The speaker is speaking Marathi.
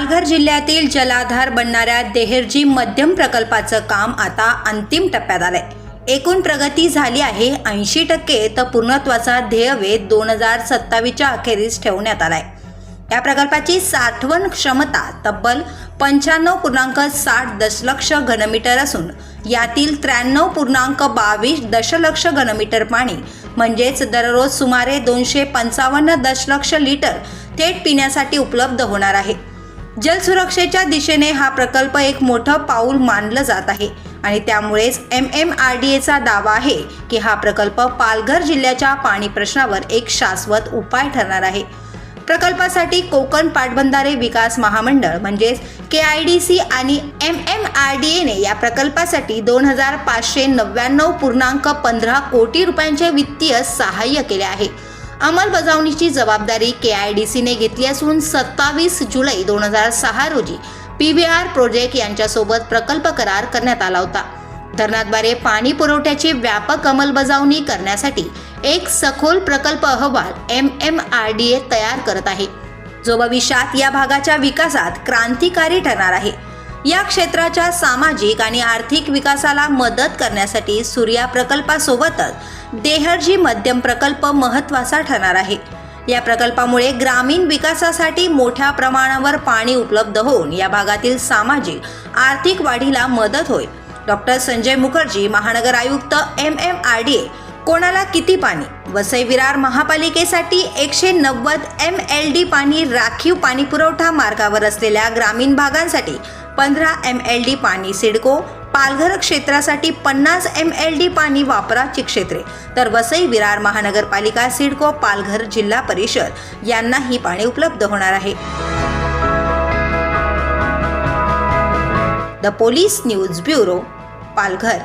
पालघर जिल्ह्यातील जलाधार बनणाऱ्या देहरजी मध्यम प्रकल्पाचं काम आता अंतिम टप्प्यात आलंय. एकूण प्रगती झाली आहे ऐंशी टक्के तर पूर्णत्वाचा ध्येयवेध दोन हजार सत्तावीसच्या अखेरीस ठेवण्यात आलाय. या प्रकल्पाची साठवण क्षमता तब्बल पंच्याण्णव पूर्णांक साठ दशलक्ष घनमीटर असून यातील त्र्याण्णव पूर्णांक बावीस दशलक्ष घनमीटर पाणी म्हणजेच दररोज सुमारे दोनशे पंचावन्न दशलक्ष लिटर थेट पिण्यासाठी उपलब्ध होणार आहे. जलसुरक्षेच्या दिशेने हा प्रकल्प एक मोठं पाऊल मानलं जात आहे. आणि त्यामुळेच एम एम आर डी एचा दावा आहे की हा प्रकल्प पालघर जिल्ह्याच्या पाणी प्रश्नावर एक शाश्वत उपाय ठरणार आहे. प्रकल्पासाठी कोकण पाटबंधारे विकास महामंडळ म्हणजेच के आय डी सी आणि एम एम आर डी एने या प्रकल्पासाठी दोन हजार पाचशे नव्याण्णव पूर्णांक पंधरा कोटी रुपयांचे वित्तीय सहाय्य केले आहे. अंमलबजावणीची जबाबदारी के आय डी सीने घेतली असून सत्तावीस जुलै दोन हजार सहा रोजी पी व्ही आर प्रोजेक्ट यांच्यासोबत प्रकल्प करार करण्यात आला होता. धरणाद्वारे पाणी पुरवठ्याची व्यापक अंमलबजावणी करण्यासाठी एक सखोल प्रकल्प अहवाल M M R D A तयार करत आहे. जो भविष्यात या भागाच्या विकासात क्रांतिकारी ठरणार आहे. या क्षेत्राच्या सामाजिक आणि आर्थिक विकासाला मदत करण्यासाठी सूर्या प्रकल्पासोबतच देहरजी मध्यम प्रकल्प महत्त्वाचा ठरणार आहे. या प्रकल्पामुळे ग्रामीण विकासासाठी मोठ्या प्रमाणावर पाणी उपलब्ध होऊन या भागातील सामाजिक आर्थिक वाढीला मदत होईल. डॉक्टर संजय मुखर्जी महानगर आयुक्त M M R D A कोणाला किती पाणी? वसई विरार महापालिकेसाठी एकशे नव्वद एम एल डी पाणी राखीव पाणी पुरवठा मार्गावर असलेल्या ग्रामीण भागांसाठी पंधरा एम एल डी पाणी सिडको पालघर क्षेत्रासाठी पन्नास एम एल डी पाणी वापराची क्षेत्रे तर वसई विरार महानगरपालिका सिडको पालघर जिल्हा परिषद. यांना ही पाणी उपलब्ध होणार आहे. The police news bureau Palghar.